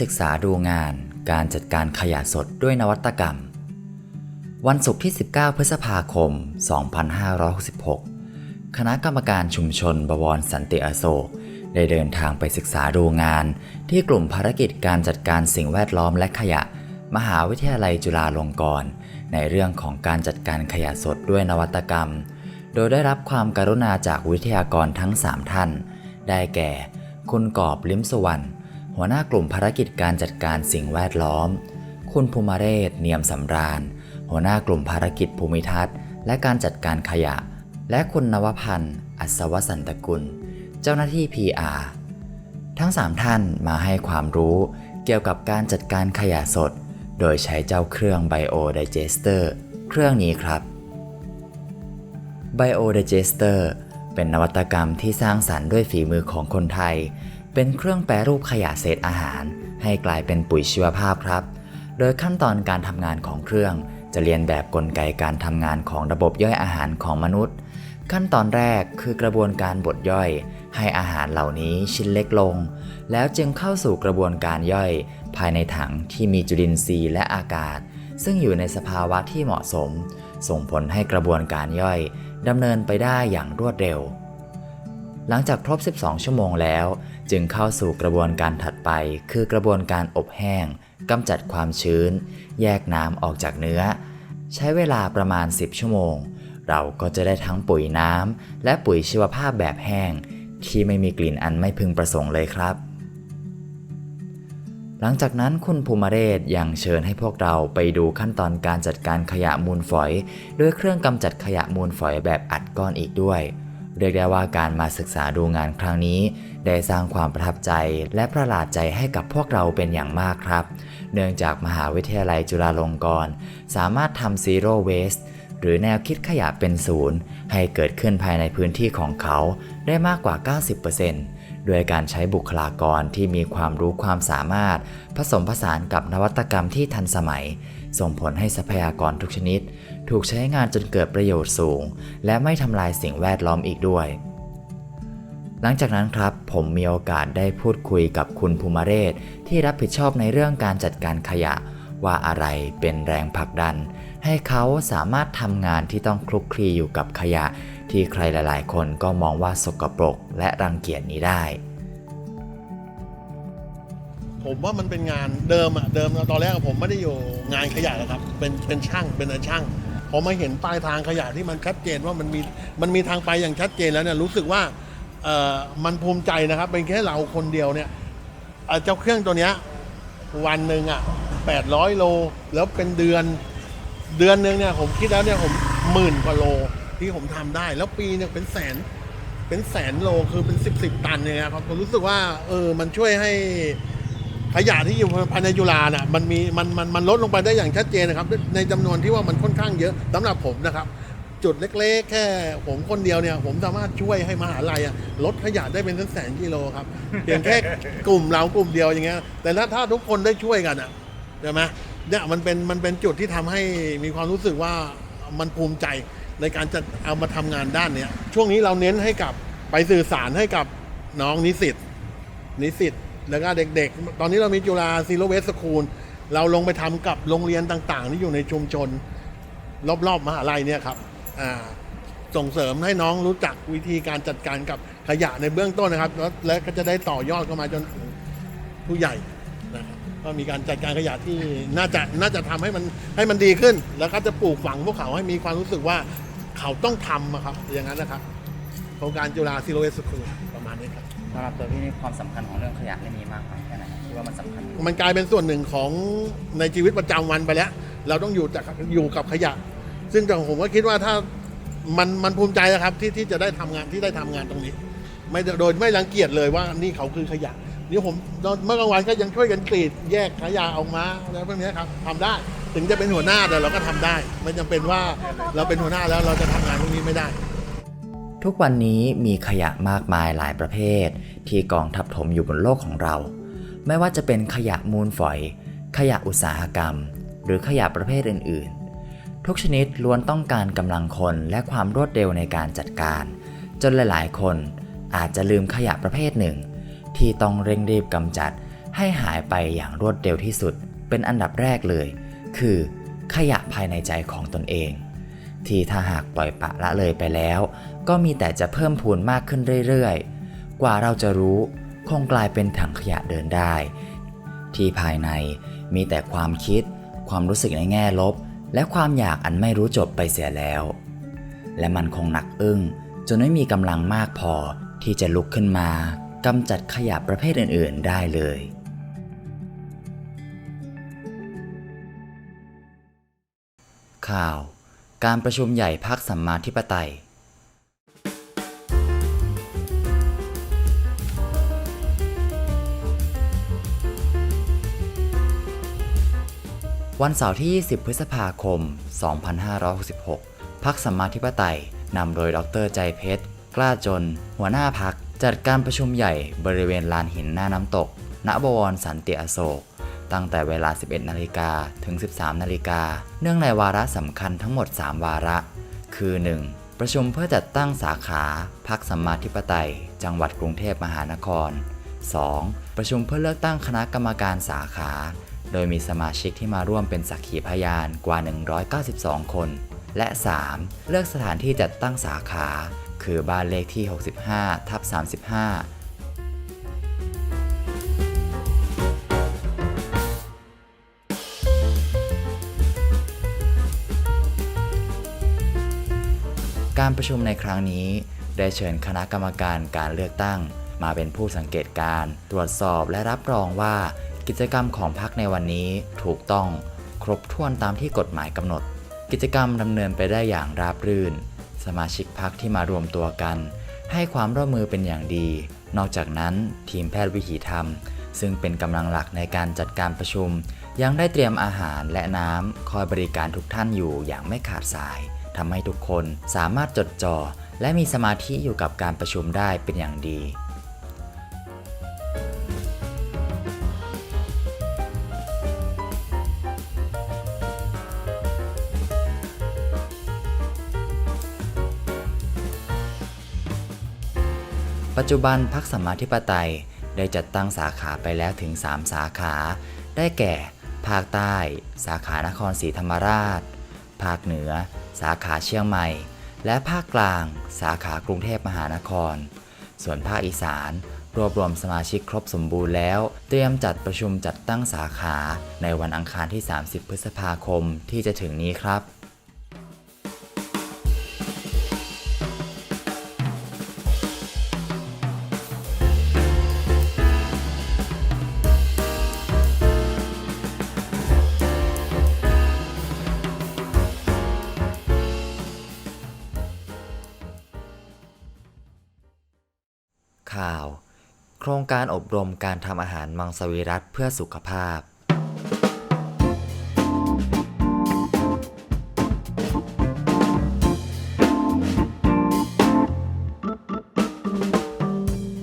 ศึกษาดูงานการจัดการขยะสดด้วยนวัตกรรม วันศุกร์ที่ 19 พฤษภาคม 2566 คณะกรรมการชุมชนบวรสันติอโศกได้เดินทางไปศึกษาดูงาน ที่กลุ่มภารกิจการจัดการสิ่งแวดล้อมและขยะ มหาวิทยาลัยจุฬาลงกรณ์ในเรื่องของการจัดการขยะสดด้วยนวัตกรรม โดยได้รับความการุณาจากวิทยากรทั้ง 3 ท่าน ได้แก่ คุณกอบลิมสวรรณ หัวหน้ากลุ่มภารกิจการจัดการสิ่งแวดล้อม คุณภูมิเรศเนียมสำราญ หัวหน้ากลุ่มภารกิจภูมิทัศน์ และการจัดการขยะ และคุณนวพันธ์ อัศวสันตกุล เจ้าหน้าที่ PR ทั้ง 3 ท่านมาให้ความรู้เกี่ยวกับการจัดการขยะสด โดยใช้เจ้าเครื่อง Bio Digester เครื่องนี้ครับ Bio Digester เป็นนวัตกรรมที่สร้างสรรค์ด้วยฝีมือของคนไทย เป็นเครื่องแปรรูปขยะเศษอาหาร ให้กลายเป็นปุ๋ยชีวภาพครับ โดยขั้นตอนการทำงานของเครื่อง จะเรียนแบบกลไกการทำงานของระบบย่อยอาหารของมนุษย์ ขั้นตอนแรกคือกระบวนการบดย่อย ให้อาหารเหล่านี้ชิ้นเล็กลง แล้วจึงเข้าสู่กระบวนการย่อย ภายในถังที่มีจุลินทรีย์และอากาศ ซึ่งอยู่ในสภาวะที่เหมาะสม ส่งผลให้กระบวนการย่อยดำเนินไปได้อย่างรวดเร็ว หลังจากครบ 12 ชั่วโมงแล้ว จึงเข้าสู่กระบวนการถัดไป คือกระบวนการอบแห้งกำจัดความชื้น แยกน้ำออกจากเนื้อ ใช้เวลาประมาณ 10 ชั่วโมง เราก็จะได้ทั้งปุ๋ยน้ำและปุ๋ยชีวภาพแบบแห้ง ที่ไม่มีกลิ่นอันไม่พึงประสงค์เลยครับ หลังจากนั้นคุณภูมิเรศยังเชิญให้พวกเราไปดูขั้นตอนการจัดการขยะมูลฝอย ด้วยเครื่องกำจัดขยะมูลฝอยแบบอัดก้อนอีกด้วย เรียกได้ว่าการมาศึกษาดูงานครั้งนี้ ได้สร้างความประทับใจและประหลาดใจให้กับพวกเราเป็นอย่างมากครับ เนื่องจากมหาวิทยาลัยจุฬาลงกรณ์สามารถทำ Zero Waste หรือแนวคิดขยะเป็นศูนย์ ให้เกิดขึ้นภายในพื้นที่ของเขาได้มากกว่า 90%ด้วยการใช้บุคลากรที่มีความรู้ความสามารถ ผสมผสานกับนวัตกรรมที่ทันสมัย ส่งผลให้ทรัพยากรทุกชนิด ถูกใช้งานจนเกิดประโยชน์สูง และไม่ทำลายสิ่งแวดล้อมอีกด้วย หลังจากนั้นครับ ผมมีโอกาสได้พูดคุยกับคุณภูมิเรศ ที่รับผิดชอบในเรื่องการจัดการขยะ ว่าอะไรเป็นแรงผลักดัน ให้เขาสามารถทำงานที่ต้องคลุกคลีอยู่กับขยะ ที่ใครหลาย ๆ คนก็มองว่าสกปรกและรังเกียจนี้ได้ผมว่ามันเป็นงานเดิมอะเดิมตอนแรกผมไม่ได้อยู่งานขยะหรอกครับ เป็นเป็นช่างเป็นอาช่าง พอมาเห็นปลายทางขยะที่มันชัดเจนว่ามันมีมันมีทางไปอย่างชัดเจนแล้วเนี่ยรู้สึกว่าเออมันภูมิใจนะครับ เป็นแค่เราคนเดียวเนี่ยเอ่อเจ้าเครื่องตัวเนี้ยวันหนึ่งอะ800 โล แล้วเป็นเดือนเดือนหนึ่งเนี่ยผมคิดแล้วเนี่ยผมหมื่นกว่าโลที่ผมทำได้ แล้วปีเนี่ยเป็นแสนเป็นแสนโลคือเป็นสิบสิบตันเนี่ยครับผมรู้สึกว่าเออมันช่วยให้ ขยะที่อยู่ภายในจุฬาน่ะมันมีมันมันมันลดลงไปได้อย่างชัดเจนนะครับ ในจำนวนที่ว่ามันค่อนข้างเยอะสำหรับผมนะครับ จุดเล็กๆ แค่ผมคนเดียวเนี่ย ผมสามารถช่วยให้มหาลัยอะลดขยะได้เป็นแสนกิโลครับเพียงแค่กลุ่มเรากลุ่มเดียวอย่างเงี้ยแต่ถ้าถ้าทุกคนได้ช่วยกันอะใช่ไหมเนี่ยมันเป็นมันเป็นจุดที่ทำให้มีความรู้สึกว่ามันภูมิใจในการจะเอามาทำงานด้านเนี้ยช่วงนี้เราเน้นให้กับไปสื่อสารให้กับน้องนิสิตนิสิต แล้วก็เด็กๆ ตอนนี้เรามีจุฬาซีโรเวสสคูล เราลงไปทำกับโรงเรียนต่างๆ ที่อยู่ในชุมชน รอบๆมหาลัยเนี่ยครับส่งเสริมให้น้องรู้จักวิธีการจัดการกับขยะในเบื้องต้นนะครับ และก็จะได้ต่อยอดเข้ามาจนถึงผู้ใหญ่นะครับก็มีการจัดการขยะที่น่าจะน่าจะทำให้มันให้มันดีขึ้น แล้วก็จะปลูกฝังพวกเขาให้มีความรู้สึกว่าเขาต้องทำอะครับอย่างนั้นนะครับโครงการจุฬาซีโรเวสคูลประมาณนี้ครับ สำหรับตัวพี่นี่ความสำคัญของเรื่องขยะนี่มีมากไหมแค่ไหนที่ว่ามันสำคัญมันกลายเป็นส่วนหนึ่งของในชีวิตประจำวันไปแล้ว เราต้องอยู่จากอยู่กับขยะ ซึ่งแต่ผมก็คิดว่าถ้ามันมันภูมิใจนะครับที่ที่จะได้ทำงานที่ได้ทำงานตรงนี้ ไม่โดยไม่รังเกียจเลยว่านี่เขาคือขยะนี่ผมตอนเมื่อกลางวันก็ยังช่วยกันกรีดแยกขยะออกมาแล้วพวกนี้ครับทำได้ถึงจะเป็นหัวหน้าแต่เราก็ทำได้ ไม่จำเป็นว่าเราเป็นหัวหน้าแล้วเราจะทำงานพวกนี้ไม่ได้ ทุกวันนี้มีขยะมากมายหลายประเภท ที่กองทับถมอยู่บนโลกของเรา ไม่ว่าจะเป็นขยะมูลฝอย ขยะอุตสาหกรรม หรือขยะประเภทอื่น ๆ ทุกชนิดล้วนต้องการกำลังคนและความรวดเร็วในการจัดการ จนหลาย ๆ คนอาจจะลืมขยะประเภทหนึ่ง ที่ต้องเร่งรีบกำจัดให้หายไปอย่างรวดเร็วที่สุด เป็นอันดับแรกเลย คือขยะภายในใจของตนเอง ที่ถ้าหากปล่อยปละละเลยไปแล้ว ก็มีแต่จะเพิ่มพูนมากขึ้นเรื่อยๆ กว่าเราจะรู้คงกลายเป็นถังขยะเดินได้ ที่ภายในมีแต่ความคิด ความรู้สึกในแง่ลบ และความอยากอันไม่รู้จบไปเสียแล้ว และมันคงหนักอึ้งจนไม่มีกำลังมากพอที่จะลุกขึ้นมากำจัดขยะประเภทอื่นๆได้เลยข่าว การประชุมใหญ่พักสัมมาธิปไตย วันเสาร์ที่ 20 พฤษภาคม 2566 พักสัมมาธิปไตยนำโดยดรใจเพชร กล้าจน หัวหน้าพัก จัดการประชุมใหญ่บริเวณลานหินหน้าน้ำตก ณ บวรสันติอโศก ตั้งแต่เวลา 11 นาฬิกาถึง 13 นาฬิกา เนื่องในวาระสำคัญทั้งหมด 3 วาระ คือ 1. ประชุมเพื่อจัดตั้งสาขาพักสัมมาธิปไตย จังหวัดกรุงเทพมหานคร 2. ประชุมเพื่อเลือกตั้งคณะกรรมการสาขา โดยมีสมาชิกที่มาร่วมเป็นสักขีพยานกว่า 192 คน และ 3. เลือกสถานที่จัดตั้งสาขา คือบ้านเลขที่ 65 ทับ 35การประชุมในครั้งนี้ ได้เชิญคณะกรรมการการเลือกตั้ง มาเป็นผู้สังเกตการ ตรวจสอบและรับรองว่า กิจกรรมของพรรคในวันนี้ถูกต้องครบถ้วนตามที่กฎหมายกำหนด กิจกรรมดำเนินไปได้อย่างราบรื่น สมาชิกพรรคที่มารวมตัวกัน ให้ความร่วมมือเป็นอย่างดี นอกจากนั้นทีมแพทย์วิถีธรรม ซึ่งเป็นกำลังหลักในการจัดการประชุม ยังได้เตรียมอาหารและน้ำคอยบริการทุกท่านอยู่อย่างไม่ขาดสายทำให้ทุกคนสามารถจดจ่อและมีสมาธิอยู่กับการประชุมได้เป็นอย่างดี จจุบันพักสัมมาธิปไตยได้จัดตั้งสาขาไปแล้วถึง 3 สาขา ได้แก่ ภาคใต้ สาขานครศรีธรรมราช ภาคเหนือ สาขาเชียงใหม่ และภาคกลาง สาขากรุงเทพมหานคร ส่วนภาคอีสาน รวบรวมสมาชิกครบสมบูรณ์แล้ว เตรียมจัดประชุมจัดตั้งสาขาในวันอังคารที่ 30 พฤษภาคมที่จะถึงนี้ครับ ครงการอบรมการทำอาหารมังสวิรัตเพื่อสุขภาพ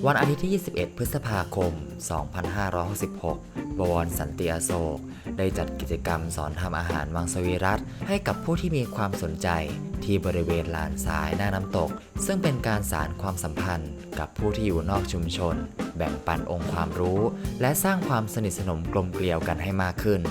วันอาทิตย์ที่ 21 พฤษภาคม 2566 บวรสันติอโศก ได้จัดกิจกรรมสอนทำอาหารมังสวิรัตให้กับผู้ที่มีความสนใจ ที่บริเวณลานสายหน้าน้ำตก ซึ่งเป็นการสารความสัมพันธ์ กับผู้ที่อยู่นอกชุมชน แบ่งปันองค์ความรู้ และสร้างความสนิทสนมกลมเกลียวกันให้มากขึ้น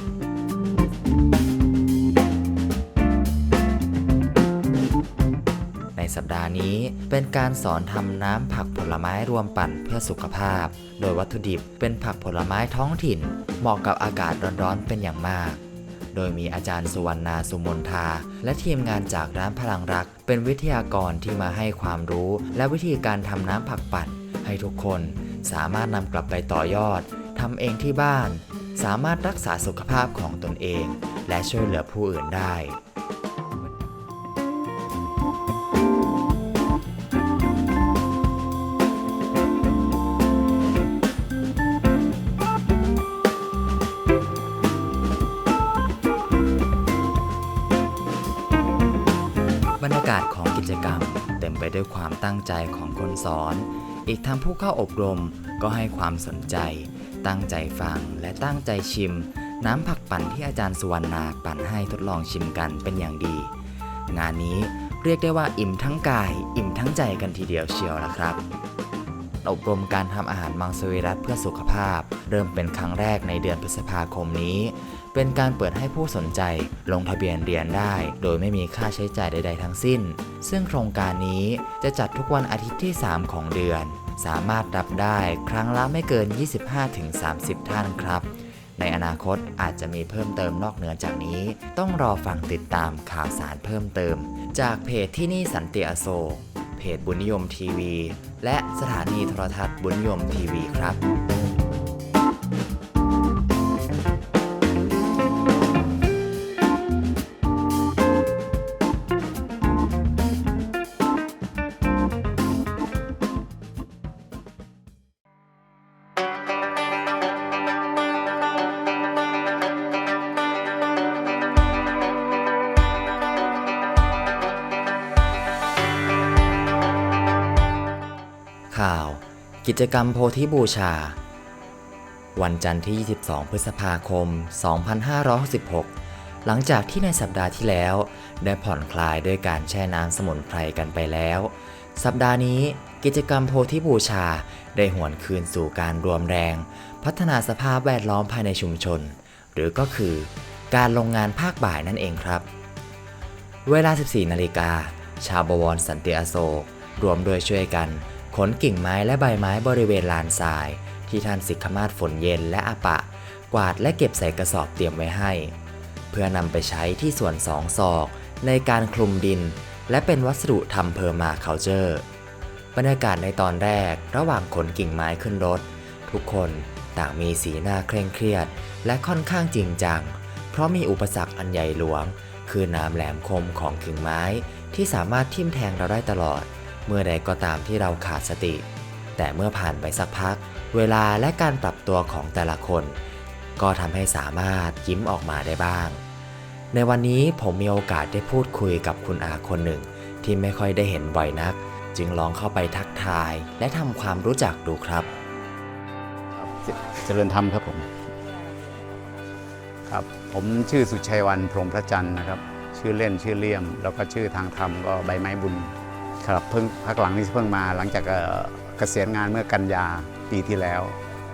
สัปดาห์นี้ เป็นการสอนทำน้ำผักผลไม้รวมปั่นเพื่อสุขภาพ โดยวัตถุดิบเป็นผักผลไม้ท้องถิ่น เหมาะกับอากาศร้อนๆเป็นอย่างมาก โดยมีอาจารย์สุวรรณาสุมนทา และทีมงานจากร้านพลังรัก เป็นวิทยากรที่มาให้ความรู้ และวิธีการทำน้ำผักปั่น ให้ทุกคนสามารถนำกลับไปต่อยอดทำเองที่บ้าน สามารถรักษาสุขภาพของตนเอง และช่วยเหลือผู้อื่นได้ ตั้งใจของคนสอน อีกทั้งผู้เข้าอบรมก็ให้ความสนใจ ตั้งใจฟังและตั้งใจชิม น้ำผักปั่นที่อาจารย์สุวรรณาปั่นให้ทดลองชิมกันเป็นอย่างดี งานนี้เรียกได้ว่าอิ่มทั้งกาย อิ่มทั้งใจกันทีเดียวเชียวละครับอบรมการทำอาหารมังสวิรัตเพื่อสุขภาพ เริ่มเป็นครั้งแรกในเดือนพฤษภาคมนี้ เป็นการเปิดให้ผู้สนใจลงทะเบียนเรียนได้ โดยไม่มีค่าใช้จ่ายใด ๆ ทั้งสิ้น ซึ่งโครงการนี้จะจัดทุกวันอาทิตย์ที่ 3 ของเดือน สามารถรับได้ครั้งละไม่เกิน 25-30 ท่านครับ ในอนาคตอาจจะมีเพิ่มเติมนอกเหนือจากนี้ ต้องรอฟังติดตามข่าวสารเพิ่มเติม จากเพจที่นี่สันติอโศกเพจบุญนิยมทีวี และสถานีโทรทัศน์บุญนิยมทีวีครับ กิจกรรมโพธิบูชา วันจันทร์ที่ 22 พฤษภาคม 2566 หลังจากที่ในสัปดาห์ที่แล้ว ได้ผ่อนคลายด้วยการแช่น้ำสมุนไพรกันไปแล้ว สัปดาห์นี้กิจกรรมโพธิบูชาได้หวนคืนสู่การรวมแรง พัฒนาสภาพแวดล้อมภายในชุมชน หรือก็คือ การลงงานภาคบ่ายนั่นเองครับ เวลา 14 นาฬิกา ชาวบวรสันติอโศกรวมโดยช่วยกัน ขนกิ่งไม้และใบไม้บริเวณลานทราย ที่ท่านสิกขมาศฝนเย็นและอาปะ กวาดและเก็บใส่กระสอบเตรียมไว้ให้ เพื่อนำไปใช้ที่ส่วนสองศอกในการคลุมดิน และเป็นวัสดุทำเพอร์มาเคาเจอร์บรรยากาศในตอนแรกระหว่างขนกิ่งไม้ขึ้นรถ ทุกคนต่างมีสีหน้าเคร่งเครียด และค่อนข้างจริงจัง เพราะมีอุปสรรคอันใหญ่หลวง คือน้ำแหลมคมของกิ่งไม้ที่สามารถทิ่มแทงเราได้ตลอด เมื่อใดก็ตามที่เราขาดสติ แต่เมื่อผ่านไปสักพัก เวลาและการปรับตัวของแต่ละคน ก็ทำให้สามารถยิ้มออกมาได้บ้าง ในวันนี้ผมมีโอกาสได้พูดคุยกับคุณอาคนหนึ่ง ที่ไม่ค่อยได้เห็นบ่อยนัก จึงลองเข้าไปทักทาย และทำความรู้จักดูครับเจเจริญธรรมครับผมครับผมชื่อสุชัยวันพรหมพระจันทร์นะครับ ชื่อเล่นชื่อเลี่ยม แล้วก็ชื่อทางธรรมก็ใบไม้บุญ ครับเพิ่งพักหลังนี้เพิ่งมาหลังจากเกษียณงานเมื่อกันยาปีที่แล้ว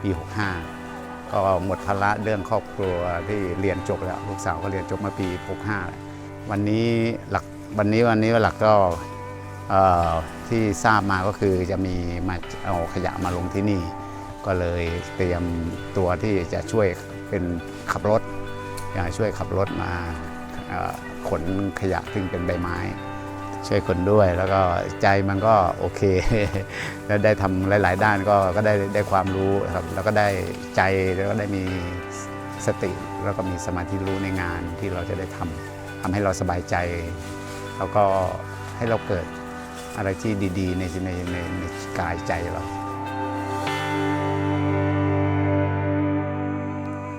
ปี 65 ก็หมดภาระเรื่องครอบครัวที่เรียนจบแล้วลูกสาวก็เรียนจบมาปี 65 วันนี้หลักวันนี้วันนี้หลักก็ที่ทราบมาก็คือจะมีมาเอาขยะมาลงที่นี่ ก็เลยเตรียมตัวที่จะช่วยเป็นขับรถอยากช่วยขับรถมาขนขยะซึ่งเป็นใบไม้ ช่วยคนด้วย แล้วก็ใจมันก็โอเค แล้วได้ทำหลาย ๆ ด้านก็ก็ได้ได้ความรู้ครับแล้วก็ได้ใจแล้วก็ได้มีสติ แล้วก็มีสมาธิรู้ในงานที่เราจะได้ทำทำให้เราสบายใจ แล้วก็ให้เราเกิดอะไรที่ดี ๆ ในในในในกายใจเรา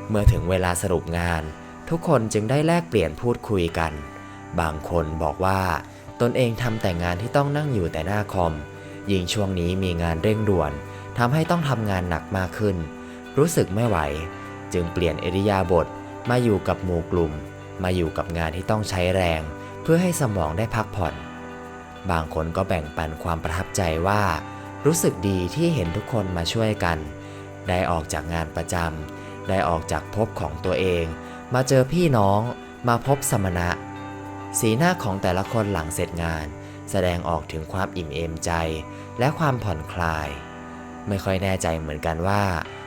เมื่อถึงเวลาสรุปงาน ทุกคนจึงได้แลกเปลี่ยนพูดคุยกัน บางคนบอกว่า ตนเองทำแต่งานที่ต้องนั่งอยู่แต่หน้าคอม ยิ่งช่วงนี้มีงานเร่งด่วนทำให้ต้องทำงานหนักมากขึ้น รู้สึกไม่ไหว จึงเปลี่ยนเอริยาบถมาอยู่กับหมู่กลุ่ม มาอยู่กับงานที่ต้องใช้แรง เพื่อให้สมองได้พักผ่อน บางคนก็แบ่งปันความประทับใจว่า รู้สึกดีที่เห็นทุกคนมาช่วยกัน ได้ออกจากงานประจำได้ออกจากภพของตัวเอง มาเจอพี่น้อง มาพบสมณะ สีหน้าของแต่ละคนหลังเสร็จงาน แสดงออกถึงความอิ่มเอมใจ และความผ่อนคลาย ไม่ค่อยแน่ใจเหมือนกันว่า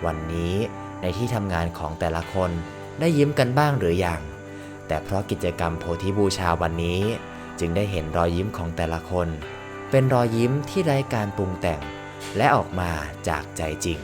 วันนี้ในที่ทำงานของแต่ละคนได้ยิ้มกันบ้างหรืออยัง แต่เพราะกิจกรรมโพธิบูชาวันนี้ จึงได้เห็นรอยยิ้มของแต่ละคน เป็นรอยยิ้มที่ไร้การปรุงแต่ง และออกมาจากใจจริง